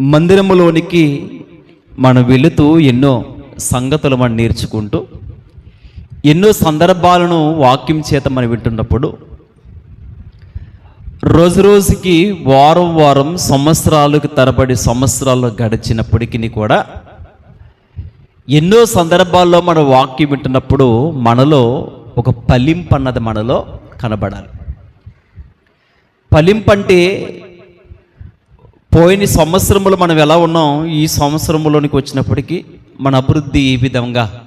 మందిరములోనికి మనం వెళుతూ ఎన్నో సంగతులు మనం నేర్చుకుంటూ ఎన్నో సందర్భాలను వాక్యం చేత మనం వింటున్నప్పుడు రోజు రోజుకి వారం వారం సంవత్సరాలకు తరబడి సంవత్సరాలు గడిచినప్పటికీ కూడా ఎన్నో సందర్భాల్లో మనం వాక్యం వింటున్నప్పుడు మనలో ఒక పలింపు అన్నది మనలో కనబడాలి. పలింపు అంటే పోయిన సంవత్సరంలో మనం ఎలా ఉన్నాం? ఈ సంవత్సరంలోనికి వచ్చినప్పటికీ మన అభివృద్ధి ఏ విధంగా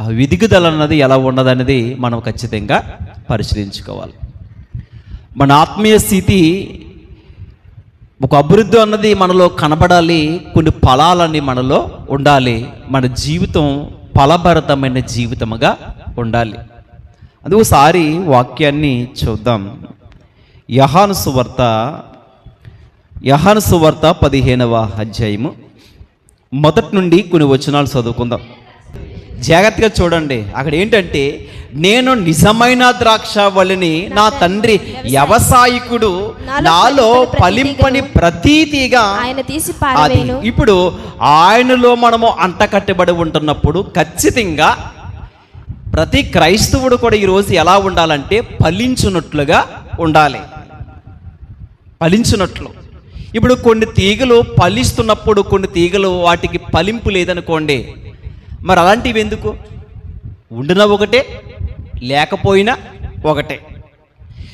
ఆ విధిగుదల అన్నది ఎలా ఉన్నదన్నది మనం ఖచ్చితంగా పరిశీలించుకోవాలి. మన ఆత్మీయ స్థితి ఒక అభివృద్ధి అన్నది మనలో కనబడాలి కొన్ని ఫలాలన్నీ మనలో ఉండాలి మన జీవితం ఫలభరితమైన జీవితముగా ఉండాలి. అది ఒకసారి వాక్యాన్ని చూద్దాం. యహాను సువార్త యహాను సువార్త పదిహేనవ అధ్యాయము. మొదటి నుండి కొన్ని వచనాలు చదువుకుందాం. జాగ్రత్తగా చూడండి. అక్కడ ఏంటంటే నేను నిజమైన ద్రాక్ష వలిని నా తండ్రి వ్యవసాయకుడు నాలో ఫలింపని ప్రతీతిగా ఆయన తీసి ఇప్పుడు ఆయనలో మనము అంటకట్టబడి ఉంటున్నప్పుడు ఖచ్చితంగా ప్రతి క్రైస్తవుడు కూడా ఈరోజు ఎలా ఉండాలంటే ఫలించున్నట్లుగా ఉండాలి. ఫలించున్నట్లు ఇప్పుడు కొన్ని తీగలు ఫలిస్తున్నప్పుడు కొన్ని తీగలు వాటికి ఫలింపు లేదనుకోండి మరి అలాంటివి ఎందుకు? ఉండిన ఒకటే లేకపోయినా ఒకటే.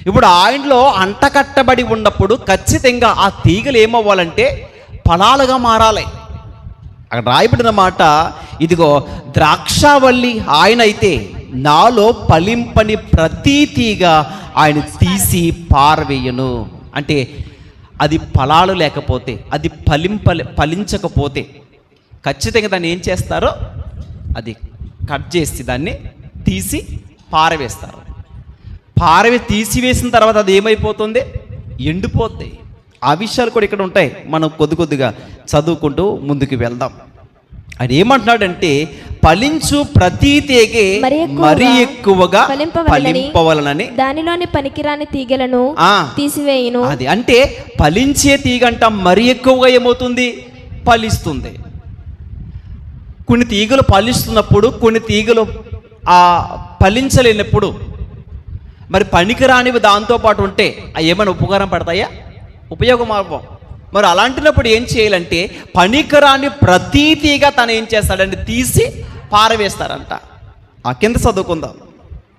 ఇప్పుడు ఆయనలో అంటకట్టబడి ఉన్నప్పుడు ఖచ్చితంగా ఆ తీగలు ఏమవ్వాలంటే ఫలాలుగా మారాలి. అక్కడ రాయబడిన మాట ఇదిగో ద్రాక్షావల్లి ఆయన అయితే నాలో ఫలింపని ప్రతీ తీగ ఆయన తీసి పారవేయను. అంటే అది ఫలాలు లేకపోతే అది ఫలింప ఫలించకపోతే ఖచ్చితంగా దాన్ని ఏం చేస్తారో అది కట్ చేసి దాన్ని తీసి పారవేస్తారు. పారవి తీసివేసిన తర్వాత అది ఏమైపోతుంది? ఎండిపోతాయి ఆ విషయాలు కూడా ఇక్కడ ఉంటాయి. మనం కొద్ది కొద్దిగా చదువుకుంటూ ముందుకు వెళ్దాం. ఆయన ఏమంటున్నాడంటే ఫలించు ప్రతి తేగే మరి ఎక్కువగా ఫలింపవలెనని దానిలోని పనికిరాని తీగలను. తీసివేయును. అది అంటే ఫలించే తీగంట మరి ఎక్కువగా ఏమవుతుంది? ఫలిస్తుంది. కొన్ని తీగలు ఫలిస్తున్నప్పుడు కొన్ని తీగలు ఆ ఫలించలేనప్పుడు మరి పనికిరానివి దాంతో పాటు ఉంటే అవి ఏమైనా ఉపకారం పడతాయా? ఉపయోగం మరి అలాంటినప్పుడు ఏం చేయాలంటే పనికిరాని ప్రతీ తీగ తను ఏం చేస్తాడంటే తీసి పారవేస్తారంట. ఆ కింద చదువుకుందాం.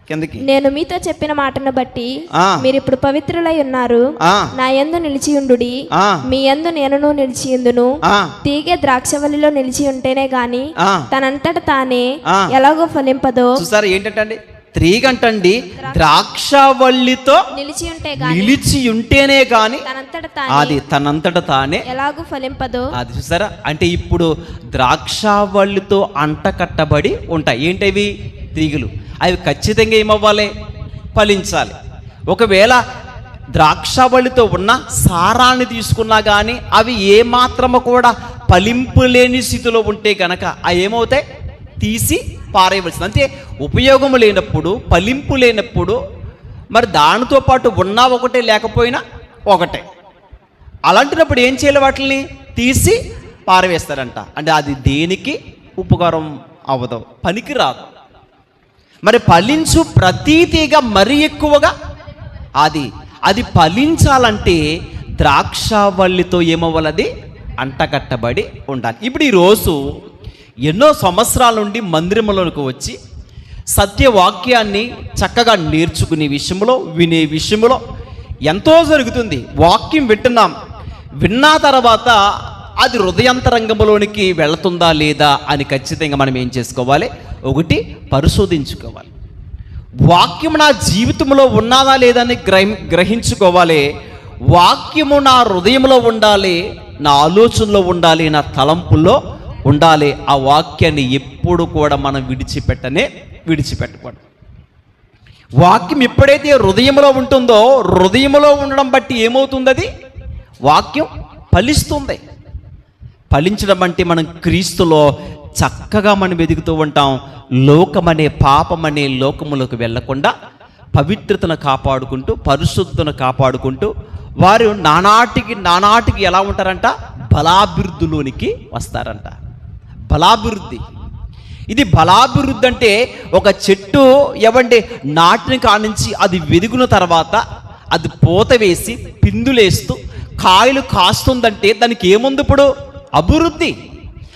కిందకి. నేను మీతో చెప్పిన మాటను బట్టి. మీరు ఇప్పుడు పవిత్రులై ఉన్నారు. నా యందు నిలిచియుండుడి ఆ, మీ యందు నేనును నిలిచియుందును తీగె ద్రాక్షవల్లిలో నిలిచి ఉంటేనే గాని. తనంతట తానే. ఎలాగో ఫలింపదో చూసారా ఏంటంటే త్రీగంటండి ద్రాక్షవల్లితో నిలిచి ఉంటే గాని నిలిచి ఉంటేనే కానీ తనంతట అది తానే తనంతట తానే ఎలాగూ ఫలింపదో. అది చూసారా? అంటే ఇప్పుడు ద్రాక్షవల్లితో అంట కట్టబడి ఉంటాయి. ఏంటవి? తీగలు అవి ఖచ్చితంగా ఏమవ్వాలి? ఫలించాలి. ఒకవేళ ద్రాక్షవల్లితో ఉన్న సారాన్ని తీసుకున్నా కానీ అవి ఏమాత్రము కూడా ఫలింపు లేని స్థితిలో ఉంటే గనక అవి ఏమవుతాయి? తీసి పారేయవలసింది. అంటే ఉపయోగం లేనప్పుడు ఫలింపు లేనప్పుడు మరి దానితో పాటు ఉన్నా ఒకటే లేకపోయినా ఒకటే. అలాంటినప్పుడు ఏం చేయాలి వాటిని తీసి పారవేస్తారంట. అంటే అది దేనికి ఉపకారం అవ్వదు పనికి రాదు మరి ఫలించు ప్రతీతిగా మరీ ఎక్కువగా అది. అది ఫలించాలంటే ద్రాక్షావల్లితో ఏమవ్వాలది అంటకట్టబడి ఉండాలి. ఇప్పుడు ఈరోజు ఎన్నో సంవత్సరాల నుండి మందిరంలోకి వచ్చి సత్యవాక్యాన్ని చక్కగా నేర్చుకునే విషయంలో వినే విషయంలో ఎంతో జరుగుతుంది. వాక్యం వింటున్నాం. విన్నా తర్వాత అది హృదయంతరంగంలోనికి వెళుతుందా లేదా అని ఖచ్చితంగా మనం ఏం చేసుకోవాలి? ఒకటి పరిశోధించుకోవాలి. వాక్యం నా జీవితంలో ఉన్నదా లేదని గ్రహి గ్రహించుకోవాలి. వాక్యము నా హృదయంలో ఉండాలి నా ఆలోచనలో ఉండాలి నా తలంపుల్లో ఉండాలి. ఆ వాక్యాన్ని ఎప్పుడు కూడా మనం విడిచిపెట్టనే విడిచిపెట్టకూడదు. వాక్యం ఎప్పుడైతే హృదయంలో ఉంటుందో హృదయంలో ఉండడం బట్టి ఏమవుతుంది అది వాక్యం ఫలిస్తుంది. ఫలించడం అంటే మనం క్రీస్తులో చక్కగా మనం ఎదుగుతూ ఉంటాం. లోకమనే పాపమనే లోకములోకి వెళ్ళకుండా పవిత్రతను కాపాడుకుంటూ పరిశుద్ధతను కాపాడుకుంటూ వారు నానాటికి నానాటికి ఎలా ఉంటారంట? బలాభివృద్ధిలోనికి వస్తారంట. బలాభివృద్ధి. ఇది బలాభివృద్ధి అంటే ఒక చెట్టు ఎవండి నాటిన కానించి అది వెదిగిన తర్వాత అది పూత వేసి పిందులేస్తూ కాయలు కాస్తుందంటే దానికి ఏముంది ఇప్పుడు? అభివృద్ధి.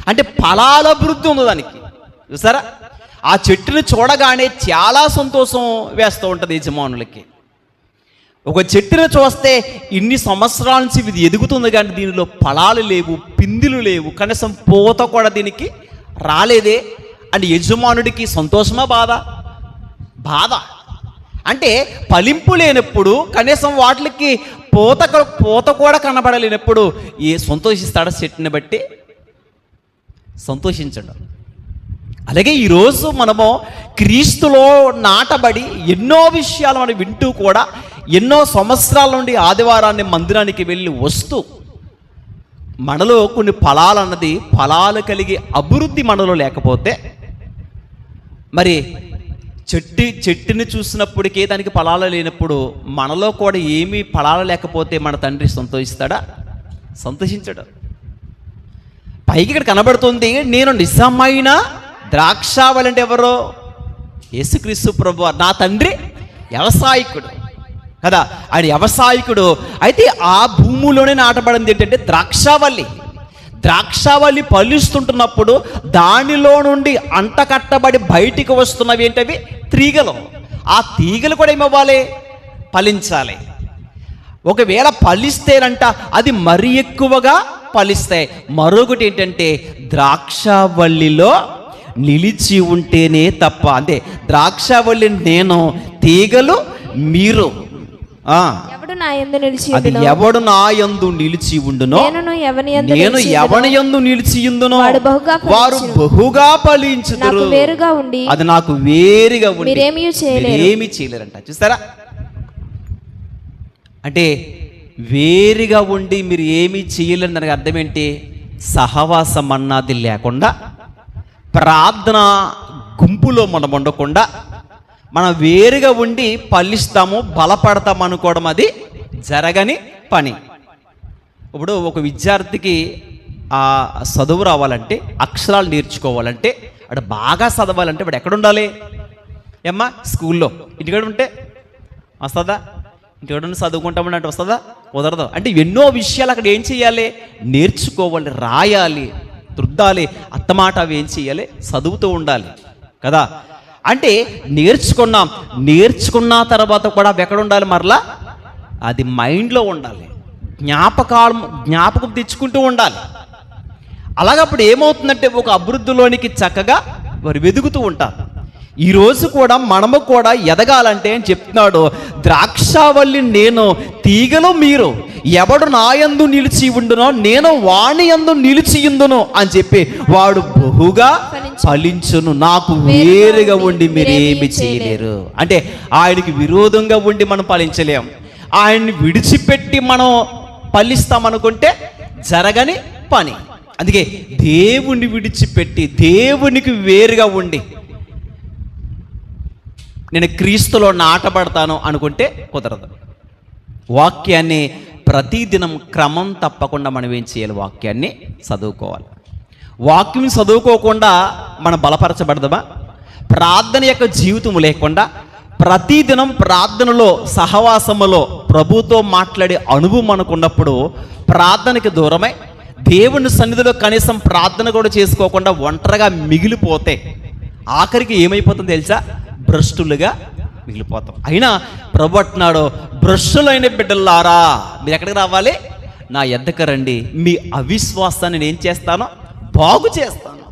అంటే ఫలాల అభివృద్ధి ఉంది దానికి. చూసారా? ఆ చెట్టుని చూడగానే చాలా సంతోషం వేస్తూ ఉంటుంది యజమానులకి. ఒక చెట్టును చూస్తే ఇన్ని సంవత్సరాల నుంచి ఇది ఎదుగుతుంది కానీ దీనిలో ఫలాలు లేవు పిందిలు లేవు కనీసం పూత కూడా దీనికి రాలేదే అని యజమానుడికి సంతోషమా బాధ? బాధ. అంటే ఫలింపు లేనప్పుడు కనీసం వాటికి పూత పూత కూడా కనబడలేనప్పుడు ఏ సంతోషిస్తాడా చెట్టుని బట్టి? సంతోషించడం. అలాగే ఈరోజు మనము క్రీస్తులో నాటబడి ఎన్నో విషయాలు మనం వింటూ కూడా ఎన్నో సంవత్సరాల నుండి ఆదివారాన్ని మందిరానికి వెళ్ళి వస్తూ మనలో కొన్ని ఫలాలు అన్నది ఫలాలు కలిగి అభివృద్ధి మనలో లేకపోతే మరి చెట్టు చెట్టుని చూసినప్పటికే దానికి ఫలాలు లేనప్పుడు మనలో కూడా ఏమీ ఫలాలు లేకపోతే మన తండ్రి సంతోషిస్తాడా? సంతోషించడు. పైకి ఇక్కడ కనబడుతుంది నేను నిజమైన ద్రాక్షావలంటే ఎవరో? యేసుక్రీస్తు ప్రభు నా తండ్రి వ్యవసాయకుడు. కదా? ఆయన వ్యవసాయకుడు. అయితే ఆ భూమిలోనే నాటబడింది ఏంటంటే ద్రాక్షావల్లి. ద్రాక్షావల్లి పలుస్తుంటున్నప్పుడు దానిలో నుండి అంట కట్టబడి బయటికి వస్తున్నవి ఏంటవి? తీగలు. ఆ తీగలు కూడా ఏమవ్వాలి? ఫలించాలి ఒకవేళ ఫలిస్తేనంట అది మరి ఎక్కువగా ఫలిస్తాయి మరొకటి ఏంటంటే ద్రాక్షావల్లిలో నిలిచి ఉంటేనే తప్ప అంటే ద్రాక్షావల్లి నేను తీగలు మీరు. ఎవడు నా యందు నిలిచి అది ఉండునో, ఎవడు నా యందు నిలిచి ఉండునో? నేనును ఎవని యందు నేను ఎవని ఉండునో, యందు నిలిచి వాడు బహుగా వారు. బహుగా ఫలించుదురు. నాకు వేరుగా ఉండి అది నాకు వేరుగా ఉండి మీరేమీ చేయలేరు. చేయలేరంట. చూస్తారా? అంటే వేరుగా ఉండి మీరు ఏమీ చేయలేరు దానికి అర్థం ఏంటి? సహవాసం అన్నది లేకుండా ప్రార్థన గుంపులో మనం ఉండకుండా మనం వేరుగా ఉండి పలిస్తాము బలపడతాం అనుకోవడం అది జరగని పని. ఇప్పుడు ఒక విద్యార్థికి ఆ చదువు రావాలంటే అక్షరాలు నేర్చుకోవాలంటే అక్కడ బాగా చదవాలంటే ఇప్పుడు ఎక్కడ ఉండాలి? ఏమ్మా స్కూల్లో. ఇంటికాడ ఉంటే వస్తుందా? ఇంటికాడ ఉండి చదువుకుంటామని అంటే వస్తుందా? కుదరదు. అంటే ఎన్నో విషయాలు అక్కడ ఏం చేయాలి నేర్చుకోవాలి రాయాలి దృద్దాలి అత్తమాట అవి ఏం చేయాలి చదువుతూ ఉండాలి. కదా? అంటే నేర్చుకున్నాం. నేర్చుకున్న తర్వాత కూడా అవి ఎక్కడ ఉండాలి మరలా? అది మైండ్లో ఉండాలి. జ్ఞాపకాలు జ్ఞాపకం తెచ్చుకుంటూ ఉండాలి. అలాగప్పుడు ఏమవుతుందంటే ఒక అభివృద్ధిలోనికి చక్కగా వారు వెదుగుతూ ఉంటారు. ఈ రోజు కూడా మనము కూడా ఎదగాలంటే అని చెప్తున్నాడు ద్రాక్షావల్లి నేను తీగలు మీరు ఎవడు నాయందు నిలిచి ఉండునో నేను వాణి యందు నిలిచి ఉందును అని చెప్పి వాడు బహుగా ఫలించును. నాకు వేరుగా ఉండి మీరు ఏమి చేయలేరు. అంటే ఆయనకి విరోధంగా ఉండి మనం ఫలించలేం. ఆయన్ని విడిచిపెట్టి మనం ఫలిస్తామనుకుంటే జరగని పని. అందుకే దేవుణ్ణి విడిచిపెట్టి దేవునికి వేరుగా ఉండి నేను క్రీస్తులో నాటబడతాను అనుకుంటే కుదరదు. వాక్యాన్ని ప్రతిదినం క్రమం తప్పకుండా మనం ఏం చేయాలి? వాక్యాన్ని చదువుకోవాలి. వాక్యం చదువుకోకుండా మనం బలపరచబడదామా? ప్రార్థన యొక్క జీవితం లేకుండా ప్రతిదినం ప్రార్థనలో సహవాసములో ప్రభుతో మాట్లాడే అనుభవం అనుకున్నప్పుడు ప్రార్థనకి దూరమై దేవుని సన్నిధిలో కనీసం ప్రార్థన కూడా చేసుకోకుండా ఒంటరిగా మిగిలిపోతే ఆఖరికి ఏమైపోతుందో తెలుసా? భ్రష్టులుగా మిగిలిపోతాం. అయినా ప్రభు అంటున్నాడు భ్రష్టులైన బిడ్డలారా మీరు ఎక్కడికి రావాలి? నా ఎద్దకు రండి. మీ అవిశ్వాసాన్ని నేను ఏం చేస్తానో బాగు చేస్తాను.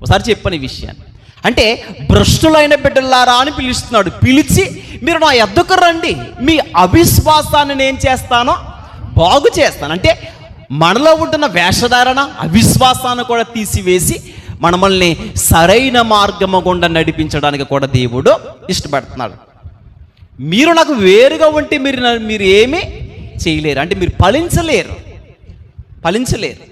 ఒకసారి చెప్పని ఈ విషయాన్ని. అంటే భ్రష్టులైన బిడ్డలారా అని పిలుస్తున్నాడు. పిలిచి మీరు నా ఎద్దకు రండి. మీ అవిశ్వాసాన్ని నేను చేస్తానో బాగు చేస్తాను. అంటే మనలో ఉంటున్న వేషధారణ అవిశ్వాసాన్ని కూడా తీసివేసి మనమల్ని సరైన మార్గము గుండా నడిపించడానికి కూడా దేవుడు ఇష్టపడుతున్నాడు. మీరు నాకు వేరుగా ఉంటే మీరు మీరు ఏమీ చేయలేరు. అంటే మీరు ఫలించలేరు. ఫలించలేరు.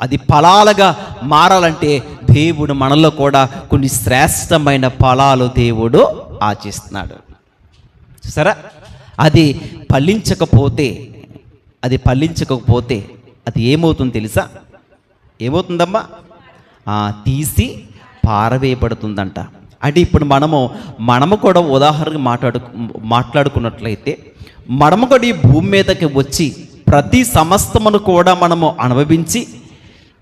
అది ఫలాలుగా మారాలంటే దేవుడు మనలో కూడా కొన్ని శ్రేష్టమైన ఫలాలు దేవుడు ఆచిస్తున్నాడు సరే అది ఫలించకపోతే అది ఫలించకపోతే అది ఏమవుతుంది తెలుసా? ఏమవుతుందమ్మా? తీసి పారవేయబడుతుందంట. అంటే ఇప్పుడు మనము మనము కూడా ఉదాహరణకు మాట్లాడు మాట్లాడుకున్నట్లయితే మనము కూడా ఈ భూమి మీదకి వచ్చి ప్రతి సమస్తమును కూడా మనము అనుభవించి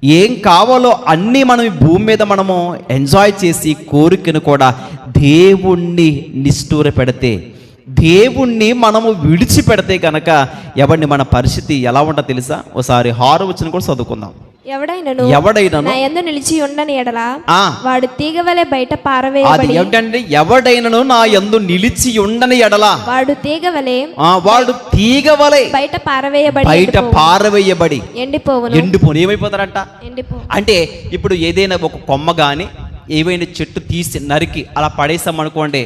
ఏం కావాలో అన్నీ మనం ఈ భూమి మీద మనము ఎంజాయ్ చేసి కోరికను కూడా దేవుణ్ణి నిష్ఠూర పెడితే దేవుణ్ణి మనము విడిచిపెడితే కనుక ఎవరిని మన పరిస్థితి ఎలా ఉంటుందో తెలుసా? ఒకసారి హారు వచ్చిన కూడా చదువుకుందాం. ఎవడైనను? ఎవడైనను? నా యందు నిలిచి ఉండని ఎడల ఆ. వాడు తీగవలే బయట అది పారవేయబడి ఏమిటంటే ఎవడైనను నా యందు నిలిచి ఉండని ఎడలా? వాడు తీగవలే ఆ, వాడు తీగవలే. బయట పారవేయబడి బయట. పారవేయబడి. ఎండిపోవును. ఎండిపోని. ఏమైపోతారంట? ఎండిపో. అంటే ఇప్పుడు ఏదైనా ఒక కొమ్మ కానీ ఏవైనా చెట్టు తీసి నరికి అలా పడేసామనుకోండి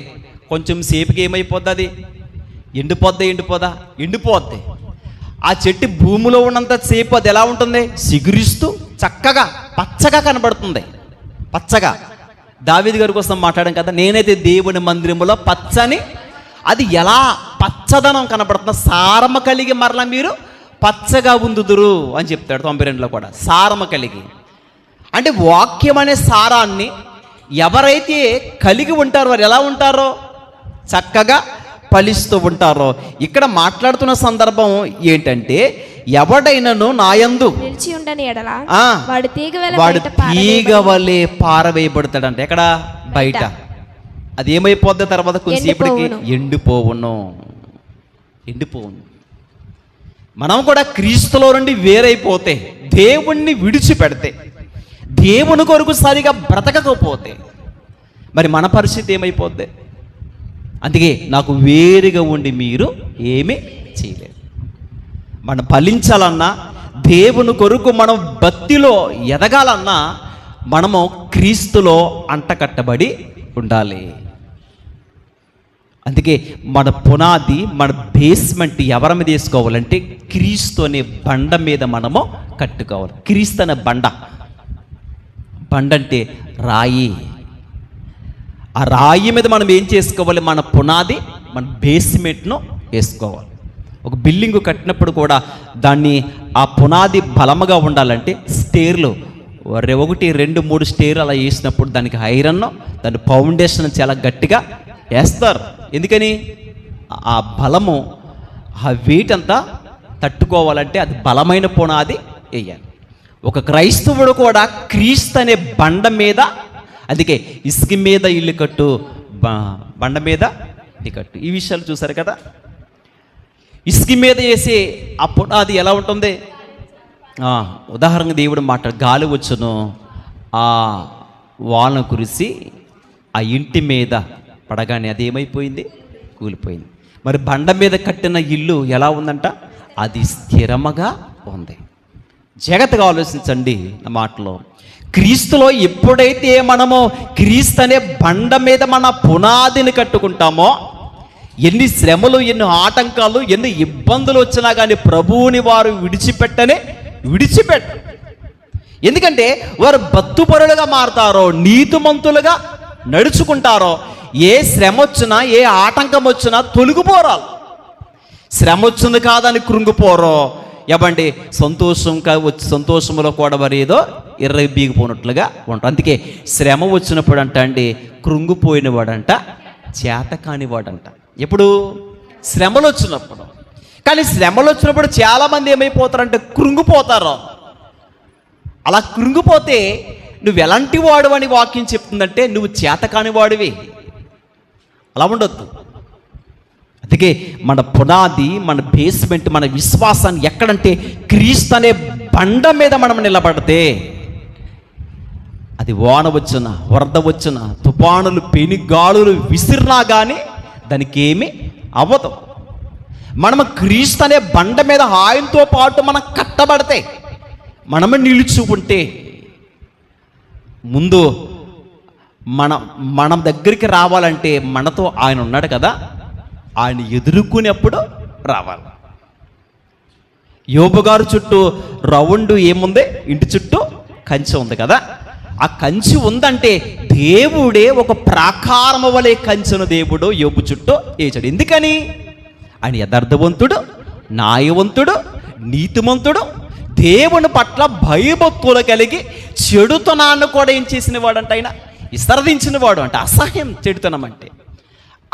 కొంచెం సేపుకి ఏమైపోద్ది అది? ఎండిపోద్దా ఎండిపోదా? ఎండిపోద్ది. ఆ చెట్టు భూమిలో ఉన్నంత సేపు అది ఎలా ఉంటుంది? సిగురిస్తూ చక్కగా పచ్చగా కనబడుతుంది. పచ్చగా. దావీది గారి కోసం మాట్లాడాం కదా నేనైతే దేవుని మందిరంలో పచ్చని అది ఎలా పచ్చదనం కనబడుతుందో సారమ కలిగి మరలా మీరు పచ్చగా ఉందుదురు అని చెప్తాడు తొంభై రెండులో కూడా సారమ కలిగి. అంటే వాక్యం అనే సారాన్ని ఎవరైతే కలిగి ఉంటారో వారు ఎలా ఉంటారో? చక్కగా ఫలిస్తూ ఉంటారో. ఇక్కడ మాట్లాడుతున్న సందర్భం ఏంటంటే ఎవడైనను నాయందు. నిలిచి ఉండని ఎడల ఆ, వాడు తీగవలే వాడు బయట పారవేయబడి తీగ వలె పారవేయబడతాడంట. ఎక్కడ? బయట. అది ఏమైపోద్ది తర్వాత కొంచెంసేపటికి. ఎండిపోవును. ఎండిపోవును. మనం కూడా క్రీస్తులో నుండి వేరైపోతే దేవుణ్ణి విడిచిపెడితే దేవుని కొరకు సరిగా బ్రతకకపోతే మరి మన పరిస్థితి ఏమైపోద్ది? అందుకే నాకు వేరుగా ఉండి మీరు ఏమీ చేయలేరు మనం ఫలించాలన్నా దేవుని కొరకు మనం భక్తిలో ఎదగాలన్నా మనము క్రీస్తులో అంటకట్టబడి ఉండాలి. అందుకే మన పునాది మన బేస్మెంట్ ఎవరి మీద వేసుకోవాలంటే క్రీస్తు అనే బండ మీద మనము కట్టుకోవాలి. క్రీస్తు అనే బండ. బండ అంటే రాయి. ఆ రాయి మీద మనం ఏం చేసుకోవాలి? మన పునాది మన బేస్మెంట్ను వేసుకోవాలి. ఒక బిల్డింగ్ కట్టినప్పుడు కూడా దాన్ని ఆ పునాది బలముగా ఉండాలంటే స్టేర్లు ఒకటి రెండు మూడు స్టేర్ అలా వేసినప్పుడు దానికి ఐరన్ దాని ఫౌండేషన్ చాలా గట్టిగా వేస్తారు. ఎందుకని? ఆ బలము ఆ వెయిట్ అంతా తట్టుకోవాలంటే అది బలమైన పునాది వేయాలి. ఒక క్రైస్తవుడు కూడా క్రీస్తు అనే బండ మీద అందుకే ఇసుక మీద ఇల్లు కట్టు బండ మీద ఇల్లు కట్టు. ఈ విషయాలు చూసారు కదా? ఇసుక మీద వేసి ఆ పునాది ఎలా ఉంటుంది? ఉదాహరణకు దేవుడు మాట గాలి వచ్చును ఆ వాన కురిసి ఆ ఇంటి మీద పడగానే అది ఏమైపోయింది? కూలిపోయింది. మరి బండ మీద కట్టిన ఇల్లు ఎలా ఉందంట? అది స్థిరముగా ఉంది. జాగ్రత్తగా ఆలోచించండి నా మాటలో. క్రీస్తులో ఎప్పుడైతే మనము క్రీస్తు అనే బండ మీద మన పునాదిని కట్టుకుంటామో ఎన్ని శ్రమలు ఎన్ని ఆటంకాలు ఎన్ని ఇబ్బందులు వచ్చినా కానీ ప్రభువుని వారు విడిచిపెట్టనే విడిచిపెట్ట. ఎందుకంటే వారు బత్తుపరులుగా మారతారో నీతిమంతులుగా నడుచుకుంటారో ఏ శ్రమ వచ్చినా ఏ ఆటంకం వచ్చినా తొలగిపోరాలు. శ్రమ వచ్చింది కాదని కృంగిపోరో ఎవండి? సంతోషం కా వచ్చి సంతోషంలో కూడా మరి ఏదో ఎర్ర బీగిపోయినట్లుగా ఉంటారు అందుకే శ్రమ వచ్చినప్పుడు అంట అండి కృంగిపోయినవాడంట చేత కానివాడంట ఎప్పుడు? శ్రమలు వచ్చినప్పుడు. కానీ శ్రమలు వచ్చినప్పుడు చాలామంది ఏమైపోతారంటే కృంగిపోతారు. అలా కృంగిపోతే నువ్వు ఎలాంటి వాడు అని వాక్యం చెప్తుందంటే నువ్వు చేతకాని వాడివి అలా ఉండొద్దు. అందుకే మన పునాది మన బేస్మెంట్ మన విశ్వాసాన్ని ఎక్కడంటే క్రీస్తు అనే బండ మీద మనం నిలబడితే అది వాన వచ్చిన వరద వచ్చిన తుఫానులు పెనుగాలులు విసిరినా కానీ దానికి ఏమి అవ్వదు. మనము క్రీస్తు అనే బండ మీద ఆయనతో పాటు మనం కట్టబడితే మనము నిలుచు ఉంటే ముందు మన మనం దగ్గరికి రావాలంటే మనతో ఆయన ఉన్నాడు కదా. ఆయన ఎదుర్కొనేప్పుడు రావాలి. యోబు గారు చుట్టూ రౌండ్ ఏముంది? ఇంటి చుట్టూ కంచె ఉంది కదా? ఆ కంచి ఉందంటే దేవుడే ఒక ప్రాకారము వలె కంచెను దేవుడు యోబు చుట్టూ వేచాడు ఎందుకని? ఆయన యథార్థవంతుడు న్యాయవంతుడు నీతిమంతుడు దేవుని పట్ల భయభక్తులు కలిగి చెడుతనాన్ని కూడా ఏం చేసిన వాడంట ఆయన? విసర్దించిన వాడు అంటే. అసహ్యం చెడుతనం అంటే.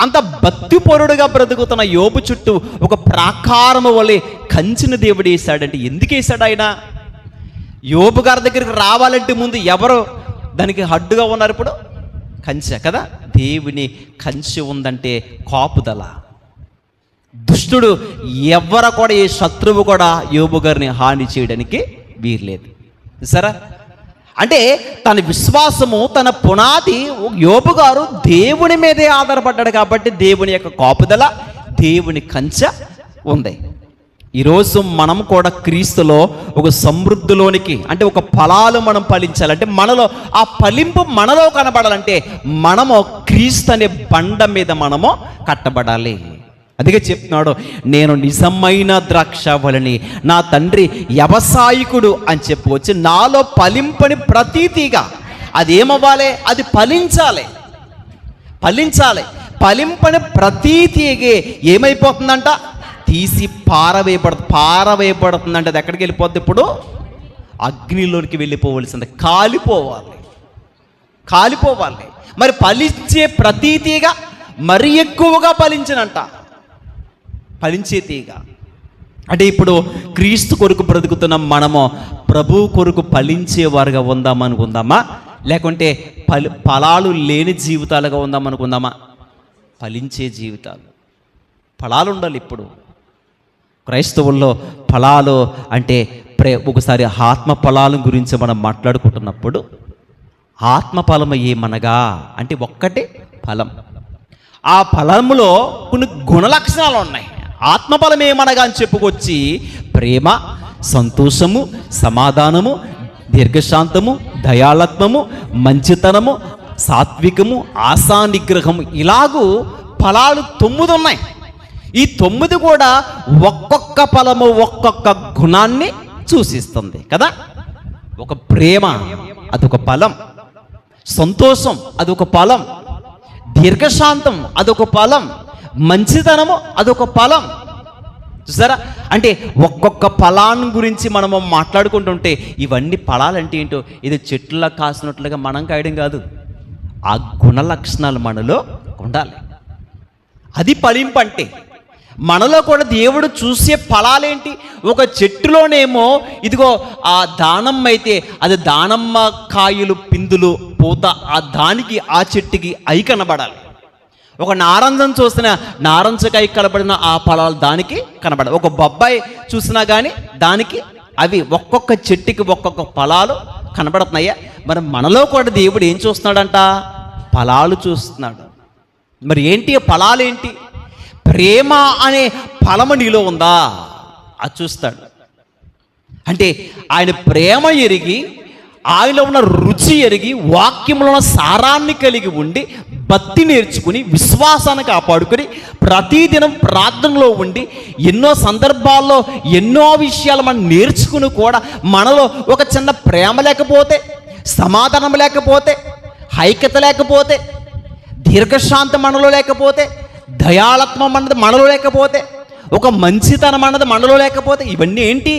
అంత భక్తిపరుడుగా బ్రతుకుతున్న యోపు చుట్టూ ఒక ప్రాకారము వలె కంచిన దేవుడు వేశాడంటే ఎందుకు వేశాడు ఆయన? యోపు గారి దగ్గరికి రావాలంటే ముందు ఎవరు దానికి హడ్డుగా ఉన్నారు ఇప్పుడు? కంచె కదా? దేవుని కంచె ఉందంటే కాపుదల. దుష్టుడు ఎవరు కూడా ఏ శత్రువు కూడా యోబు గారిని హాని చేయడానికి వీర్లేదు సరే? అంటే తన విశ్వాసము తన పునాది యోబు గారు దేవుని మీదే ఆధారపడ్డాడు కాబట్టి దేవుని యొక్క కాపుదల దేవుని కంచె ఉంది. ఈరోజు మనం కూడా క్రీస్తులో ఒక సమృద్ధిలోనికి అంటే ఒక ఫలాలు మనం ఫలించాలంటే మనలో ఆ ఫలింపు మనలో కనబడాలంటే మనము క్రీస్తు అనే బండ మీద మనము కట్టబడాలి. అందుకే చెప్తున్నాడు నేను నిజమైన ద్రాక్ష వలని నా తండ్రి వ్యవసాయకుడు అని చెప్పవచ్చు నాలో ఫలింపని ప్రతీతిగా అది ఏమవ్వాలి? అది ఫలించాలి. ఫలించాలి. ఫలింపని ప్రతీతిగే ఏమైపోతుందంట? తీసి పారవేయబడుతుంది పారవేయబడుతుందంటే. అది ఎక్కడికి వెళ్ళిపోద్ది ఇప్పుడు? అగ్నిలోనికి వెళ్ళిపోవలసింది. కాలిపోవాలి. కాలిపోవాలి. మరి ఫలించే ప్రతీతిగా మరి ఎక్కువగా ఫలించినంట. ఫలించే తీగ. అంటే ఇప్పుడు క్రీస్తు కొరకు బ్రతుకుతున్న మనము ప్రభు కొరకు ఫలించేవారుగా ఉందాం అనుకుందామా? లేకుంటే ఫలి ఫలాలు లేని జీవితాలుగా ఉందాం అనుకుందామా? ఫలించే జీవితాలు. ఫలాలు ఉండాలి ఇప్పుడు. క్రైస్తవుల్లో ఫలాలు అంటే ప్రే ఒకసారి ఆత్మ ఫలాల గురించి మనం మాట్లాడుకుంటున్నప్పుడు ఆత్మ ఫలము ఏమనగా? అంటే ఒక్కటే ఫలం. ఆ ఫలములో కొన్ని గుణలక్షణాలు ఉన్నాయి. ఆత్మఫలమేమనగా అని చెప్పుకొచ్చి ప్రేమ సంతోషము సమాధానము దీర్ఘశాంతము దయాళత్వము మంచితనము సాత్వికము ఆశా నిగ్రహము ఇలాగూ ఫలాలు తొమ్మిది ఉన్నాయి ఈ తొమ్మిది కూడా ఒక్కొక్క ఫలము ఒక్కొక్క గుణాన్ని సూచిస్తుంది కదా? ఒక ప్రేమ అదొక ఫలం. సంతోషం అదొక ఫలం. దీర్ఘశాంతం అదొక ఫలం. మంచితనము అదొక ఫలం. చూసారా? అంటే ఒక్కొక్క ఫలాన్ని గురించి మనము మాట్లాడుకుంటుంటే ఇవన్నీ ఫలాలంటే ఏంటో? ఇది చెట్ల కాసినట్లుగా మనం కాయడం కాదు. ఆ గుణ లక్షణాలు మనలో ఉండాలి. అది ఫలింపు అంటే మనలో కూడా దేవుడు చూసే ఫలాలేంటి? ఒక చెట్టులోనేమో ఇదిగో ఆ దానమ్మ అయితే అది దానమ్మ కాయలు పిందులు పూత ఆ దానికి ఆ చెట్టుకి అయి కనబడాలి. ఒక నారంజం చూసిన నారంజకాయ కనబడిన ఆ ఫలాలు దానికి కనబడాలి ఒక బొబ్బాయి చూసినా కానీ దానికి అవి ఒక్కొక్క చెట్టుకి ఒక్కొక్క ఫలాలు కనబడుతున్నాయా. మరి మనలో కూడా దేవుడు ఏం చూస్తున్నాడంట? ఫలాలు చూస్తున్నాడు. మరి ఏంటి? ఆ ఫలాలు ఏంటి? ప్రేమ అనే ఫలము నీలో ఉందా? అది చూస్తాడు. అంటే ఆయన ప్రేమ ఎరిగి ఆయనలో ఉన్న రుచి ఎరిగి వాక్యంలో ఉన్న సారాన్ని కలిగి ఉండి భక్తి నేర్చుకుని విశ్వాసాన్ని కాపాడుకొని ప్రతిదినం ప్రార్థనలో ఉండి ఎన్నో సందర్భాల్లో ఎన్నో విషయాలు మనం నేర్చుకుని కూడా మనలో ఒక చిన్న ప్రేమ లేకపోతే సమాధానం లేకపోతే ఐక్యత లేకపోతే దీర్ఘశాంతం మనలో లేకపోతే దయాళత్వం అన్నది మనలో లేకపోతే ఒక మంచితనం అన్నది మనలో లేకపోతే ఇవన్నీ ఏంటి?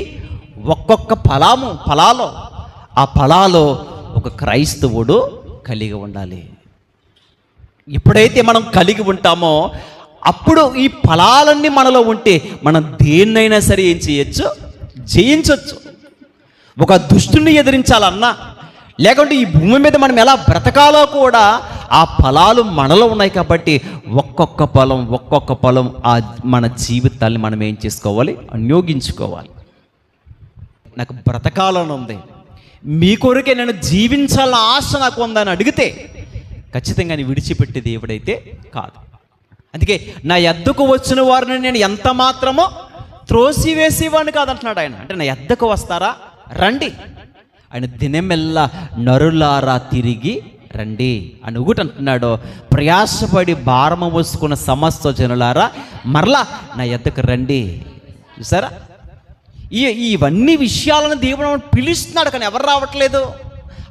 ఒక్కొక్క ఫలాము ఫలాలో. ఆ ఫలాలో ఒక క్రైస్తవుడు కలిగి ఉండాలి. ఎప్పుడైతే మనం కలిగి ఉంటామో అప్పుడు ఈ ఫలాలన్నీ మనలో ఉంటే మనం దేన్నైనా సరే ఏం చేయొచ్చు? జయించవచ్చు ఒక దుష్టుని ఎదిరించాలన్నా లేకుంటే ఈ భూమి మీద మనం ఎలా బ్రతకాలో కూడా ఆ ఫలాలు మనలో ఉన్నాయి కాబట్టి ఒక్కొక్క ఫలం ఒక్కొక్క ఫలం ఆ మన జీవితాన్ని మనం ఏం చేసుకోవాలి? వినియోగించుకోవాలి. నాకు బ్రతకాలని ఉంది. మీ కొరకే నేను జీవించాలని ఆశ నాకు ఉందని అడిగితే ఖచ్చితంగా నేను విడిచిపెట్టే దేవుడైతే కాదు. అందుకే నా ఎద్దకు వచ్చిన వారిని నేను ఎంత మాత్రమో త్రోసివేసేవాడిని కాదంటున్నాడు ఆయన. అంటే నా ఎద్దకు వస్తారా? రండి. ఆయన దినమెల్లా నరులారా తిరిగి రండి. అని ఒకటి అంటున్నాడు. ప్రయాసపడి భారమ మోసుకున్న సమస్త జనులారా మరలా నా ఎద్దకు రండి. చూసారా? ఈ ఇవన్నీ విషయాలను దేవుడు పిలుస్తున్నాడు కానీ ఎవరు రావట్లేదు?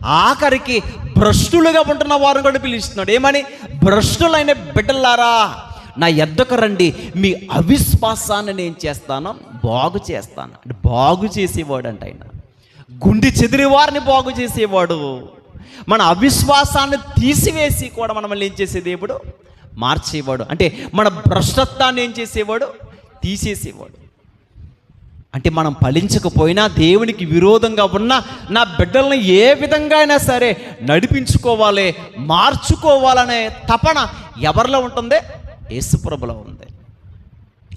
ఆఖరికి భ్రష్టులుగా ఉంటున్న వారు కూడా పిలుస్తున్నాడు. ఏమని? భ్రష్టులైన బిడ్డలారా నా ఎద్దకు రండి. మీ అవిశ్వాసాన్ని నేను చేస్తాను బాగు చేస్తాను. అంటే బాగు చేసేవాడు అంట ఆయన. గుండె చెదిరి వారిని బాగు చేసేవాడు. మన అవిశ్వాసాన్ని తీసివేసి కూడా మనల్ని ఏం చేసే దేవుడు? మార్చేవాడు. అంటే మన భ్రష్టత్వాన్ని ఏం చేసేవాడు? తీసేసేవాడు. అంటే మనం ఫలించకపోయినా దేవునికి విరోధంగా ఉన్న నా బిడ్డల్ని ఏ విధంగా అయినా సరే నడిపించుకోవాలి మార్చుకోవాలనే తపన ఎవరిలో ఉంటుంది? యేసుప్రభులో ఉంది.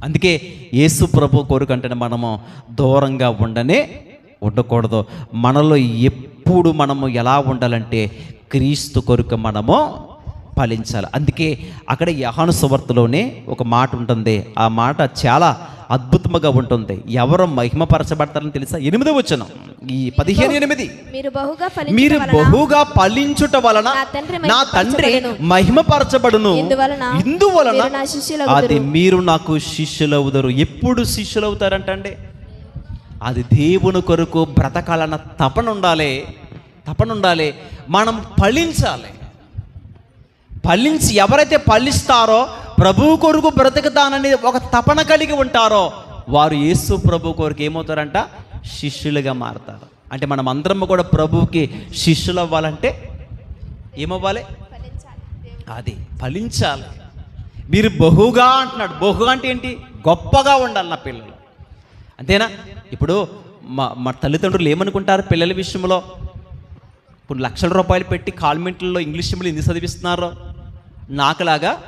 అందుకే యేసుప్రభు కోరికంటే మనము దూరంగా ఉండనే ఉండకూడదు. మనలో ఎప్పుడు మనము ఎలా ఉండాలంటే క్రీస్తు కొరకు మనము ఫలించాలి అందుకే అక్కడ యహాను సువార్తలోనే ఒక మాట ఉంటుంది. ఆ మాట చాలా అద్భుతంగా ఉంటుంది. ఎవరు మహిమపరచబడతారని తెలుసా? ఎనిమిది వచ్చిన ఈ పదిహేను ఎనిమిది. మీరు బహుగా ఫలించుట వలన నా తండ్రి మహిమపరచబడును. ఇందువలన. అది మీరు నాకు శిష్యులవుతారు ఎప్పుడు శిష్యులవుతారంటండి? అది దేవుని కొరకు బ్రతకాలన్న తపన ఉండాలి. తపన ఉండాలి. మనం ఫలించాలి. ఫలించి ఎవరైతే ఫలిస్తారో ప్రభు కొరకు బ్రతకదానని ఒక తపన కలిగి ఉంటారో వారు యేసు ప్రభు కొరకు ఏమవుతారంట? శిష్యులుగా మారతారు. అంటే మనం అందరం కూడా ప్రభువుకి శిష్యులు అవ్వాలంటే ఏమవ్వాలి? అది ఫలించాలి. మీరు బహుగా అంటున్నాడు. బహుగా అంటే ఏంటి? గొప్పగా ఉండాలి నా పిల్లలు. అంతేనా? ఇప్పుడు మా మా తల్లిదండ్రులు ఏమనుకుంటారు పిల్లల విషయంలో? ఇప్పుడు లక్షల రూపాయలు పెట్టి కాన్వెంట్లలో ఇంగ్లీష్ మీడియం ఎందుకు చదివిస్తున్నారో? నాకులాగా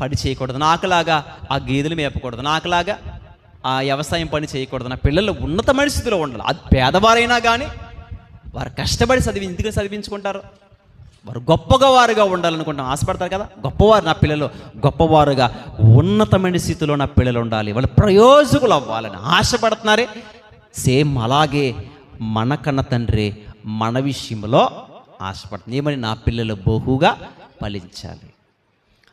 పని చేయకూడదు. నాకులాగా ఆ గేదెలు మేపకూడదు నాకులాగా ఆ వ్యవసాయం పని చేయకూడదు నా పిల్లలు ఉన్నతమైన స్థితిలో ఉండాలి. అది పేదవారైనా కానీ వారు కష్టపడి చదివి ఎందుకు చదివించుకుంటారు. వారు గొప్పగా వారుగా ఉండాలనుకుంటాం ఆశపడతారు కదా. గొప్పవారు నా పిల్లలు గొప్పవారుగా ఉన్నతమైన స్థితిలో నా పిల్లలు ఉండాలి. వాళ్ళు ప్రయోజకులు అవ్వాలని ఆశపడుతున్నారే. సేమ్ అలాగే మన కన్న తండ్రి మన విషయంలో ఆశపడుతుంది ఏమని? నా పిల్లలు బహుగా ఫలించాలి.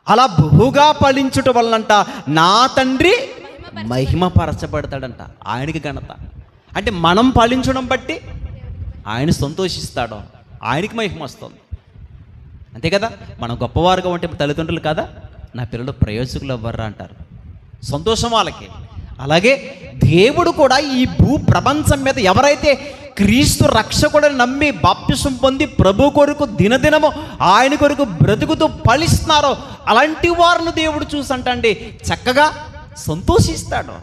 అలా బహుగా ఫలించుట వలనంట నా తండ్రి మహిమపరచబడతాడంట. ఆయనకి ఘనత. అంటే మనం ఫలించడం బట్టి ఆయన సంతోషిస్తాడు. ఆయనకి మహిమ వస్తుంది. అంతే కదా? మనం గొప్పవారుగా ఉంటే తల్లిదండ్రులు కదా? నా పిల్లలు ప్రయోజకులు ఎవ్వర్రా అంటారు. సంతోషం వాళ్ళకి. అలాగే దేవుడు కూడా ఈ భూ ప్రపంచం మీద ఎవరైతే క్రీస్తు రక్షకుడని నమ్మి బాప్తిసం పొంది ప్రభు కొరకు దినదినము ఆయన కొరకు బ్రతుకుతూ ఫలిస్తున్నారో అలాంటి వారిని దేవుడు చూసంటండి. చక్కగా సంతోషిస్తాడు.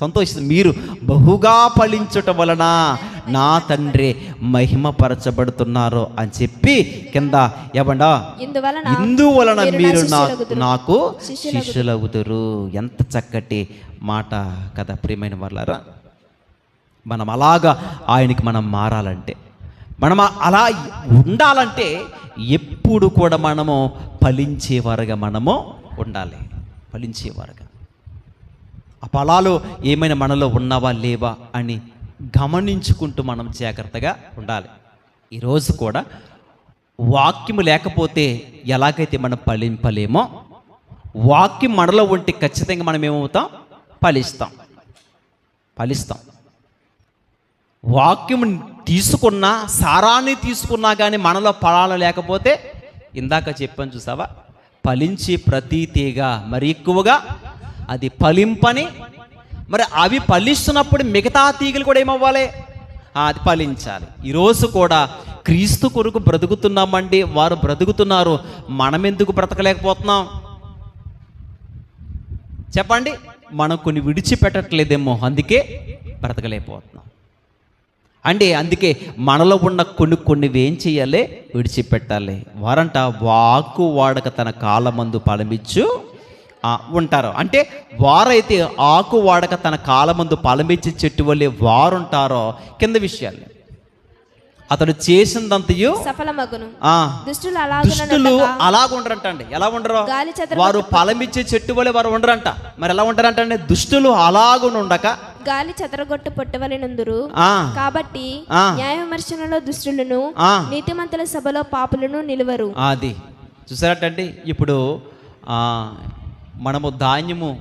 సంతోషిస్తుంది మీరు బహుగా ఫలించుట వలన నా తండ్రి మహిమపరచబడుతున్నారు అని చెప్పి కింద ఏమండా? ఇందువలన మీరు. నాకు. శిష్యులవుదురు ఎంత చక్కటి మాట కదా ప్రియమైన వాళ్ళారా మనం అలాగా ఆయనకి మనం మారాలంటే మనం అలా ఉండాలంటే ఎప్పుడు కూడా మనము ఫలించేవారుగా మనము ఉండాలి. ఫలించేవారుగా ఆ ఫలాలు ఏమైనా మనలో ఉన్నావా లేవా అని గమనించుకుంటూ మనం జాగ్రత్తగా ఉండాలి. ఈరోజు కూడా వాక్యము లేకపోతే ఎలాగైతే మనం ఫలింపలేమో వాక్యం మనలో ఉంటే ఖచ్చితంగా మనం ఏమవుతాం? ఫలిస్తాం. ఫలిస్తాం. వాక్యం తీసుకున్నా సారాన్ని తీసుకున్నా కానీ మనలో ఫలాలు లేకపోతే ఇందాక చెప్పాను చూసావా? ఫలించే ప్రతి తీగ మరి ఎక్కువగా అది ఫలింపని మరి అవి ఫలిస్తున్నప్పుడు మిగతా తీగలు కూడా ఏమవ్వాలి? అది ఫలించాలి. ఈరోజు కూడా క్రీస్తు కొరకు బ్రతుకుతున్నామండి. వారు బ్రతుకుతున్నారు. మనం ఎందుకు బ్రతకలేకపోతున్నాం? చెప్పండి. మనం కొన్ని విడిచిపెట్టట్లేదేమో. అందుకే బ్రతకలేకపోతున్నాం. అంటే అందుకే మనలో ఉన్న కొన్ని కొన్ని ఏం చేయాలి? విడిచిపెట్టాలి. వారంట వాకు వాడక తన కాలమందు ఫలమిచ్చు ఆ, ఉంటారు. అంటే వారైతే ఆకు వాడక తన కాలమందు ఫలమిచ్చే చెట్టు వల్లే వారుంటారో కింద విషయాలు. అతడు చేసిందంతయు సఫలమగును. దుష్టులు దుష్టులు అలాగ ఉండరంట అండి ఎలా ఉండరు? వారు ఫలమిచ్చే చెట్టు వలె వారు ఉండరంట. మరి ఎలా ఉంటారంట అండి దుష్టులు అలాగునుండక గాలి చెదరగొట్టు పొట్టవలెనుందురు. కాబట్టి. న్యాయ విమర్శనలో దుష్టులను. నీతిమంతుల సభలో పాపులను నిలువరు. అది. చూసారటండి? ఇప్పుడు ఆ, మనము ధాన్యము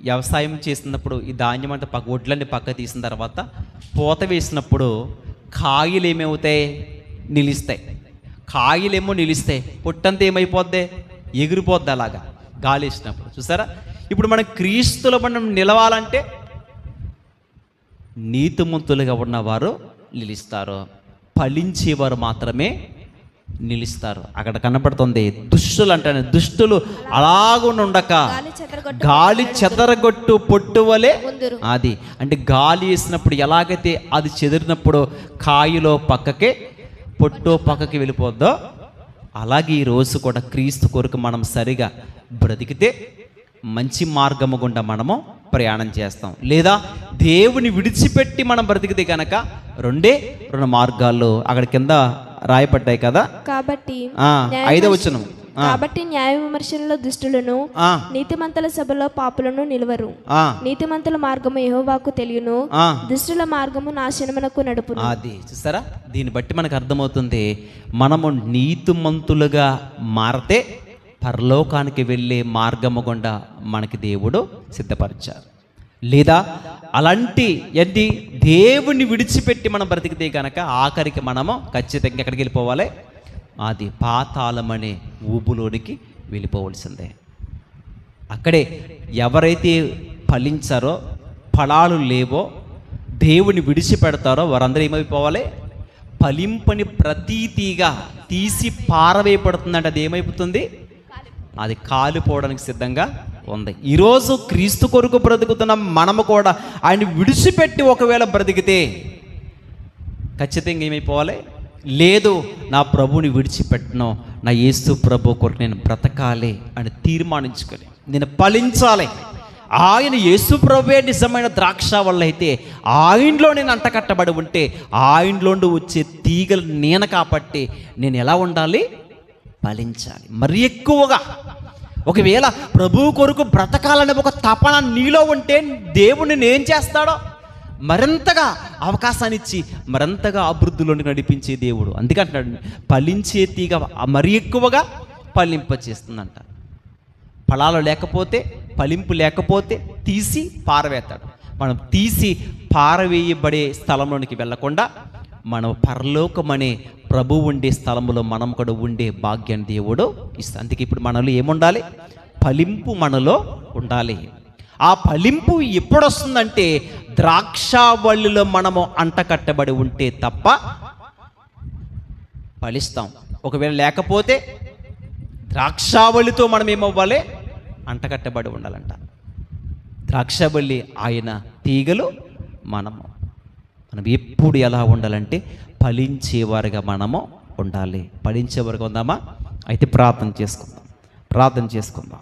వ్యవసాయం చేసినప్పుడు ఈ ధాన్యం అంతా పక్క ఒడ్లన్నీ పక్క తీసిన తర్వాత పూత వేసినప్పుడు కాయలు ఏమవుతాయి నిలుస్తాయి. కాయలేమో నిలుస్తాయి. పొట్టంతా ఏమైపోద్ది? ఎగిరిపోద్ది అలాగా. గాలి వేసినప్పుడు. చూసారా? ఇప్పుడు మనం క్రీస్తులో మనం నిలవాలంటే నీతిమంతులుగా ఉన్నవారు నిలుస్తారు. ఫలించేవారు మాత్రమే నిలుస్తారు. అక్కడ కనపడుతుంది దుష్టులు అంటే దుష్టులు అలాగుండక గాలి చెదరగొట్టు గాలి చెదరగొట్టు పొట్టు వలె అది. అంటే గాలి వేసినప్పుడు ఎలాగైతే అది చెదిరినప్పుడు కాయలో పక్కకే పొట్టు పక్కకి వెళ్ళిపోద్దో అలాగే ఈ రోజు కూడా క్రీస్తు కొరకు మనం సరిగా బ్రతికితే మంచి మార్గము గుండా మనము ప్రయాణం చేస్తాం. లేదా దేవుని విడిచిపెట్టి మనం బ్రతికితే కనుక రెండే రెండు మార్గాలు అక్కడ కింద రాయపడ్డాయి కదా? కాబట్టి ఐదో వచనం ఆ, కాబట్టి న్యాయ విమర్శనలో దుష్టులను నీతిమంతుల సభలో పాపులను నిలువరు. నీతిమంతుల మార్గము యెహోవాకు తెలియను. దుష్టుల మార్గము నాశనమునకు నడుపును. అది చూస్తారా? దీన్ని బట్టి మనకు అర్థమవుతుంది మనము నీతిమంతులుగా మారితే పరలోకానికి వెళ్ళే మార్గము గుండా మనకి దేవుడు సిద్ధపరిచారు. లేదా అలాంటి ఎన్ని దేవుని విడిచిపెట్టి మనం బ్రతికితే కనుక ఆఖరికి మనము ఖచ్చితంగా ఎక్కడికి వెళ్ళిపోవాలి? అది పాతాళమనే ఊబులోనికి వెళ్ళిపోవలసిందే. అక్కడే ఎవరైతే ఫలించారో ఫలాలు లేవో దేవుని విడిచిపెడతారో వారందరూ ఏమైపోవాలి? ఫలింపని ప్రతీతిగా తీసి పారవేయబడుతుందంటే అది ఏమైపోతుంది? అది కాలిపోవడానికి సిద్ధంగా ఉంది. ఈరోజు క్రీస్తు కొరకు బ్రతుకుతున్న మనము కూడా ఆయన విడిచిపెట్టి ఒకవేళ బ్రతికితే ఖచ్చితంగా ఏమైపోవాలి? లేదు నా ప్రభుని విడిచిపెట్టను నా యేసు ప్రభు కొరకు నేను బ్రతకాలి అని తీర్మానించుకొని నేను ఫలించాలి. ఆయన యేసు ప్రభువే నిజమైన ద్రాక్ష వల్ల అయితే ఆయనలో నేను అంటకట్టబడి ఉంటే ఆయనలో వచ్చే తీగలు నేను కాబట్టి నేను ఎలా ఉండాలి? ఫలించాలి. మరి ఎక్కువగా ఒకవేళ ప్రభు కొరకు బ్రతకాలనే ఒక తపన నీలో ఉంటే దేవుణ్ణి నేను చేస్తాడో? మరింతగా అవకాశాన్ని ఇచ్చి మరింతగా అభివృద్ధిలోకి నడిపించే దేవుడు. అందుకంటున్నాడు ఫలించే తీగ మరి ఎక్కువగా ఫలింపచేస్తుందంట ఫలాలు లేకపోతే ఫలింపు లేకపోతే తీసి పారవేస్తాడు. మనం తీసి పారవేయబడే స్థలంలోనికి వెళ్ళకుండా మనం పరలోకమనే ప్రభు ఉండే స్థలంలో మనం కూడా ఉండే భాగ్యాన్ని దేవుడు ఇస్తాడు. అందుకే ఇప్పుడు మనలో ఏముండాలి? ఫలింపు మనలో ఉండాలి. ఆ ఫలింపు ఎప్పుడు వస్తుందంటే ద్రాక్షావల్లిలో మనము అంటకట్టబడి ఉంటే తప్ప ఫలిస్తాం. ఒకవేళ లేకపోతే ద్రాక్షావళితో మనం ఏమవ్వాలి? అంటకట్టబడి ఉండాలంట. ద్రాక్షబల్లి ఆయన తీగలు మనము. మనం ఎప్పుడు ఎలా ఉండాలంటే ఫలించేవారుగా మనము ఉండాలి. ఫలించేవారుగా ఉందామా? అయితే ప్రార్థన చేసుకుందాం. ప్రార్థన చేసుకుందాం.